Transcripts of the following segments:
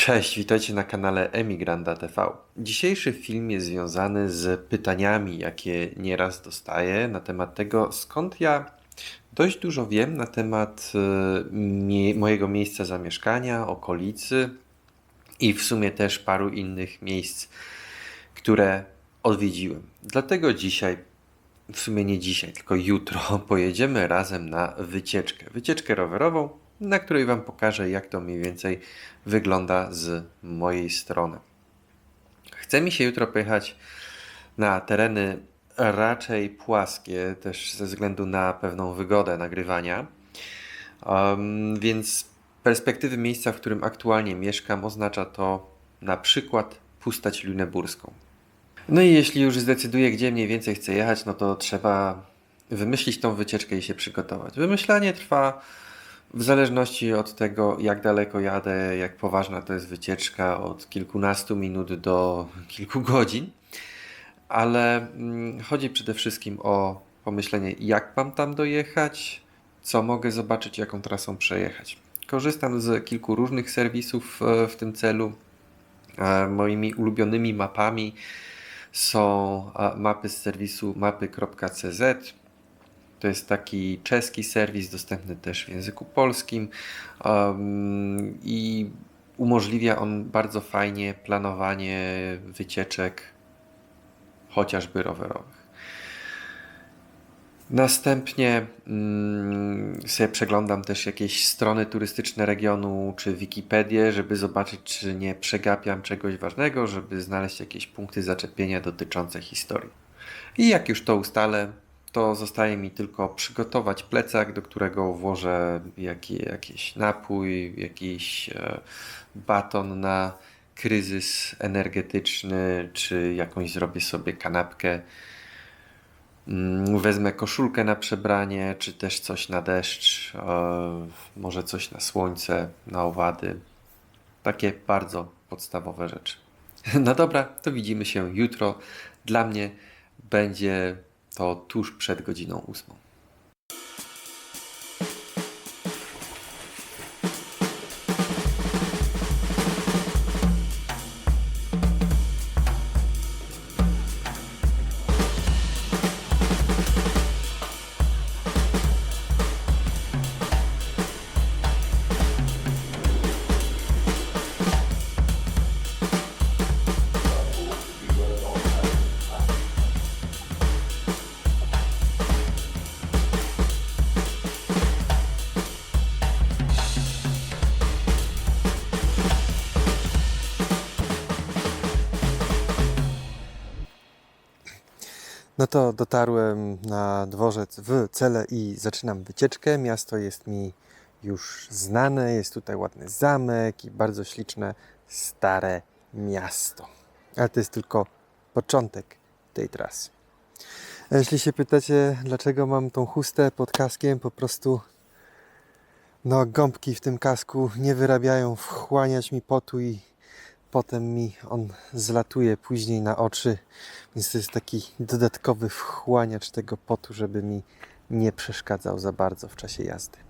Cześć, witajcie na kanale Emigranda TV. Dzisiejszy film jest związany z pytaniami, jakie nieraz dostaję na temat tego, skąd ja dość dużo wiem na temat e, mie- mojego miejsca zamieszkania, okolicy i w sumie też paru innych miejsc, które odwiedziłem. Dlatego dzisiaj, w sumie nie dzisiaj, tylko jutro, pojedziemy razem na wycieczkę. Wycieczkę rowerową, na której Wam pokażę, jak to mniej więcej wygląda z mojej strony. Chce mi się jutro pojechać na tereny raczej płaskie, też ze względu na pewną wygodę nagrywania. Um, więc perspektywy miejsca, w którym aktualnie mieszkam, oznacza to na przykład Pustać Luneburską. No i jeśli już zdecyduję, gdzie mniej więcej chcę jechać, no to trzeba wymyślić tą wycieczkę i się przygotować. Wymyślanie trwa w zależności od tego, jak daleko jadę, jak poważna to jest wycieczka, od kilkunastu minut do kilku godzin. Ale mm, chodzi przede wszystkim o pomyślenie, jak mam tam dojechać, co mogę zobaczyć, jaką trasą przejechać. Korzystam z kilku różnych serwisów e, w tym celu. E, Moimi ulubionymi mapami są e, mapy z serwisu mapy.cz. To jest taki czeski serwis, dostępny też w języku polskim i umożliwia on bardzo fajnie planowanie wycieczek, chociażby rowerowych. Następnie mm, sobie przeglądam też jakieś strony turystyczne regionu czy Wikipedię, żeby zobaczyć, czy nie przegapiam czegoś ważnego, żeby znaleźć jakieś punkty zaczepienia dotyczące historii. I jak już to ustalę, to zostaje mi tylko przygotować plecak, do którego włożę jaki, jakiś napój, jakiś e, baton na kryzys energetyczny, czy jakąś zrobię sobie kanapkę. Mm, Wezmę koszulkę na przebranie, czy też coś na deszcz, e, może coś na słońce, na owady. Takie bardzo podstawowe rzeczy. No dobra, to widzimy się jutro. Dla mnie będzie to tuż przed godziną ósmą. No to dotarłem na dworzec w Cele i zaczynam wycieczkę. Miasto jest mi już znane, jest tutaj ładny zamek i bardzo śliczne stare miasto. Ale to jest tylko początek tej trasy. A Jeśli się pytacie, dlaczego mam tą chustę pod kaskiem, po prostu no gąbki w tym kasku nie wyrabiają wchłaniać mi potu i potem mi on zlatuje później na oczy, więc to jest taki dodatkowy wchłaniacz tego potu, żeby mi nie przeszkadzał za bardzo w czasie jazdy.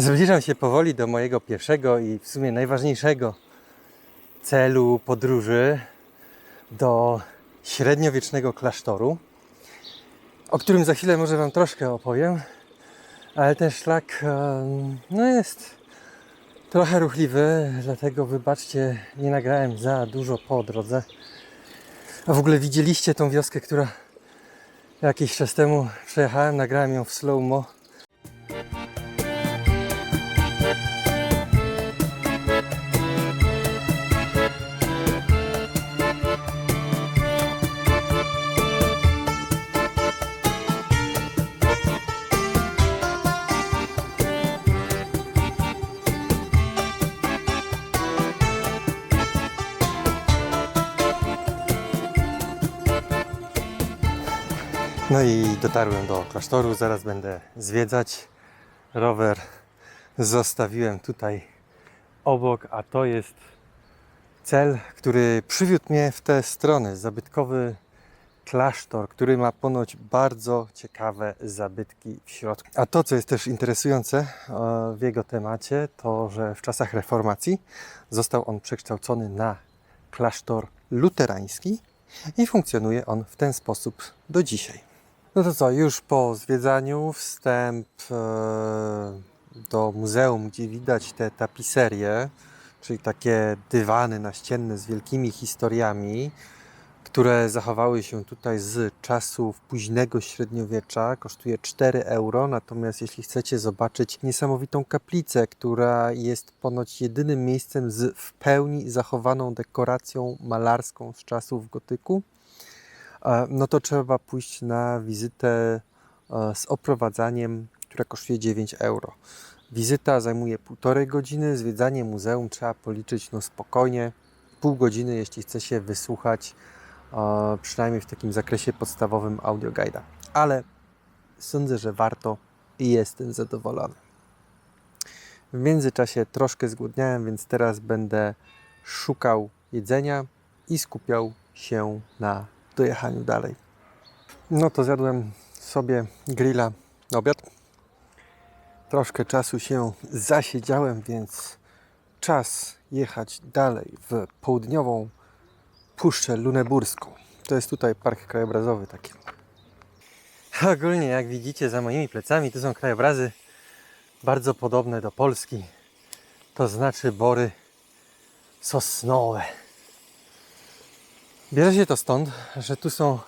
Zbliżam się powoli do mojego pierwszego i w sumie najważniejszego celu podróży do średniowiecznego klasztoru, o którym za chwilę może Wam troszkę opowiem, ale też szlak no jest trochę ruchliwy, dlatego wybaczcie, nie nagrałem za dużo po drodze. A w ogóle widzieliście tą wioskę, która jakiś czas temu przejechałem, nagrałem ją w slow-mo. No i dotarłem do klasztoru, zaraz będę zwiedzać. Rower zostawiłem tutaj obok, a to jest cel, który przywiódł mnie w tę stronę. Zabytkowy klasztor, który ma ponoć bardzo ciekawe zabytki w środku. A to, co jest też interesujące e, w jego temacie, to że w czasach reformacji został on przekształcony na klasztor luterański i funkcjonuje on w ten sposób do dzisiaj. No to co, już po zwiedzaniu wstęp e, do muzeum, gdzie widać te tapiserie, czyli takie dywany naścienne z wielkimi historiami, które zachowały się tutaj z czasów późnego średniowiecza. Kosztuje 4 euro, natomiast jeśli chcecie zobaczyć niesamowitą kaplicę, która jest ponoć jedynym miejscem z w pełni zachowaną dekoracją malarską z czasów gotyku, no to trzeba pójść na wizytę e, z oprowadzaniem, która kosztuje 9 euro. Wizyta zajmuje półtorej godziny, zwiedzanie muzeum trzeba policzyć no spokojnie, pół godziny, jeśli chce się wysłuchać e, przynajmniej w takim zakresie podstawowym audioguida. Ale sądzę, że warto i jestem zadowolony. W międzyczasie troszkę zgłodniałem, więc teraz będę szukał jedzenia i skupiał się na dojechaniu dalej. No to zjadłem sobie grilla na obiad. Troszkę czasu się zasiedziałem, więc czas jechać dalej w południową Puszczę Luneburską. To jest tutaj park krajobrazowy taki. Ogólnie jak widzicie za moimi plecami to są krajobrazy bardzo podobne do Polski. To znaczy bory sosnowe. Bierze się to stąd, że tu są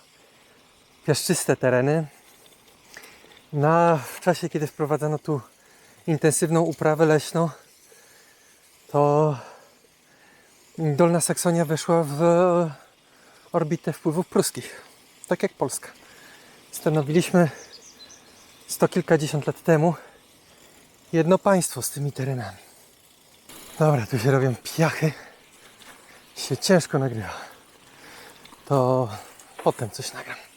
piaszczyste tereny. Na, w czasie, kiedy wprowadzano tu intensywną uprawę leśną, to Dolna Saksonia weszła w orbitę wpływów pruskich, tak jak Polska. Stanowiliśmy sto kilkadziesiąt lat temu jedno państwo z tymi terenami. Dobra, tu się robią piachy. Się ciężko nagrywa. To potem coś nagram.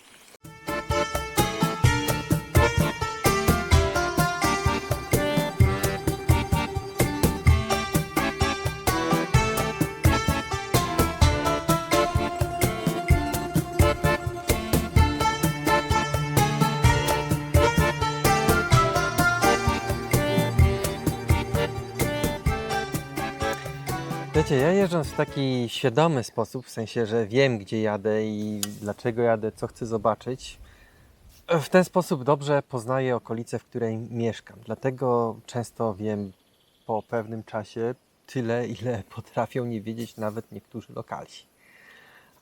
Wiecie, ja jeżdżąc w taki świadomy sposób, w sensie, że wiem gdzie jadę i dlaczego jadę, co chcę zobaczyć, w ten sposób dobrze poznaję okolice, w której mieszkam. Dlatego często wiem po pewnym czasie tyle, ile potrafią nie wiedzieć nawet niektórzy lokalsi.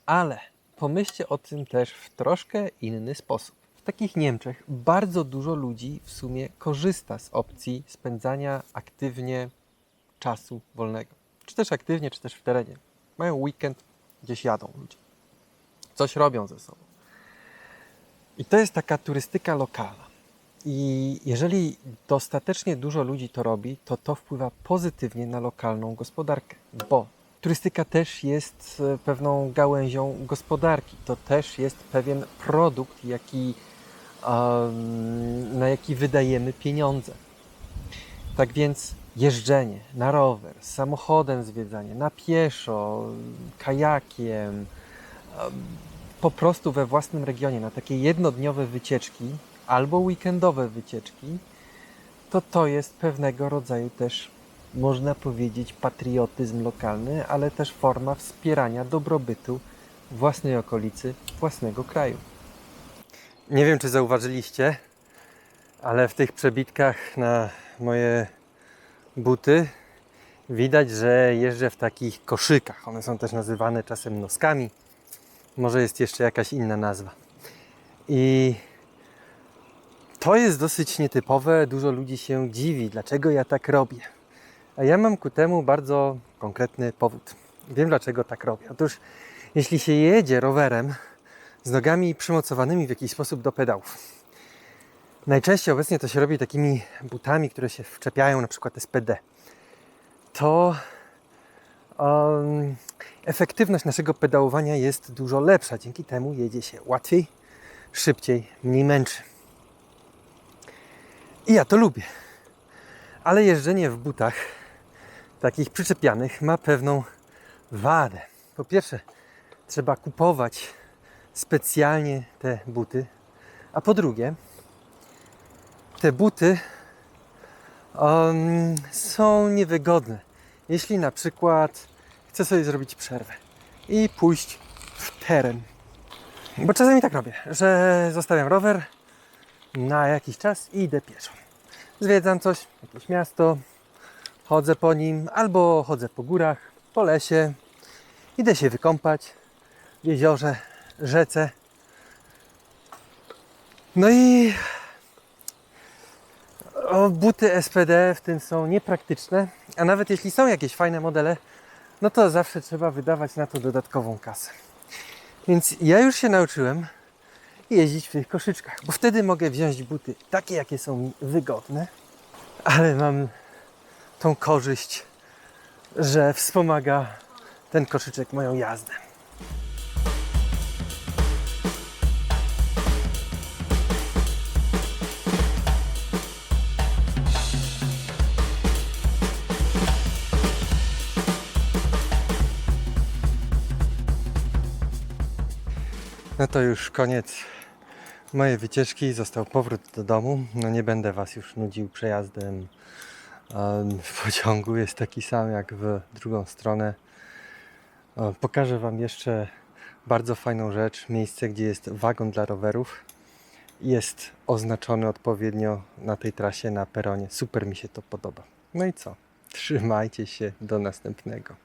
Ale pomyślcie o tym też w troszkę inny sposób. W takich Niemczech bardzo dużo ludzi w sumie korzysta z opcji spędzania aktywnie czasu wolnego. Czy też aktywnie, czy też w terenie. Mają weekend, gdzieś jadą ludzie. Coś robią ze sobą. I to jest taka turystyka lokalna. I jeżeli dostatecznie dużo ludzi to robi, to to wpływa pozytywnie na lokalną gospodarkę, bo turystyka też jest e, pewną gałęzią gospodarki. To też jest pewien produkt, jaki, na jaki wydajemy pieniądze. Tak więc jeżdżenie na rower, samochodem zwiedzanie, na pieszo, kajakiem, em, po prostu we własnym regionie, na takie jednodniowe wycieczki albo weekendowe wycieczki, to to jest pewnego rodzaju też, można powiedzieć, patriotyzm lokalny, ale też forma wspierania dobrobytu własnej okolicy, własnego kraju. Nie wiem, czy zauważyliście, ale w tych przebitkach na moje buty widać, że jeżdżę w takich koszykach. One są też nazywane czasem noskami. Może jest jeszcze jakaś inna nazwa. I to jest dosyć nietypowe. Dużo ludzi się dziwi, dlaczego ja tak robię. A ja mam ku temu bardzo konkretny powód. Wiem, dlaczego tak robię. Otóż, jeśli się jedzie rowerem z nogami przymocowanymi w jakiś sposób do pedałów, najczęściej obecnie to się robi takimi butami, które się wczepiają, na przykład SPD, to um, efektywność naszego pedałowania jest dużo lepsza. Dzięki temu jedzie się łatwiej, szybciej, mniej męczy. I ja to lubię. Ale jeżdżenie w butach takich przyczepianych ma pewną wadę. Po pierwsze, trzeba kupować specjalnie te buty, a po drugie, te buty um, są niewygodne. Jeśli na przykład chcę sobie zrobić przerwę i pójść w teren. Bo czasami tak robię, że zostawiam rower na jakiś czas i idę pieszo. Zwiedzam coś, jakieś miasto, chodzę po nim, albo chodzę po górach, po lesie, idę się wykąpać w jeziorze, rzece. No i o, buty SPD w tym są niepraktyczne, a nawet jeśli są jakieś fajne modele, no to zawsze trzeba wydawać na to dodatkową kasę. Więc ja już się nauczyłem jeździć w tych koszyczkach, bo wtedy mogę wziąć buty takie, jakie są mi wygodne, ale mam tą korzyść, że wspomaga ten koszyczek moją jazdę. No to już koniec mojej wycieczki. Został powrót do domu. No nie będę Was już nudził przejazdem em, w pociągu. Jest taki sam jak w drugą stronę. Pokażę Wam jeszcze bardzo fajną rzecz. Miejsce, gdzie jest wagon dla rowerów. Jest oznaczony odpowiednio na tej trasie, na peronie. Super mi się to podoba. No i co? Trzymajcie się. Do następnego.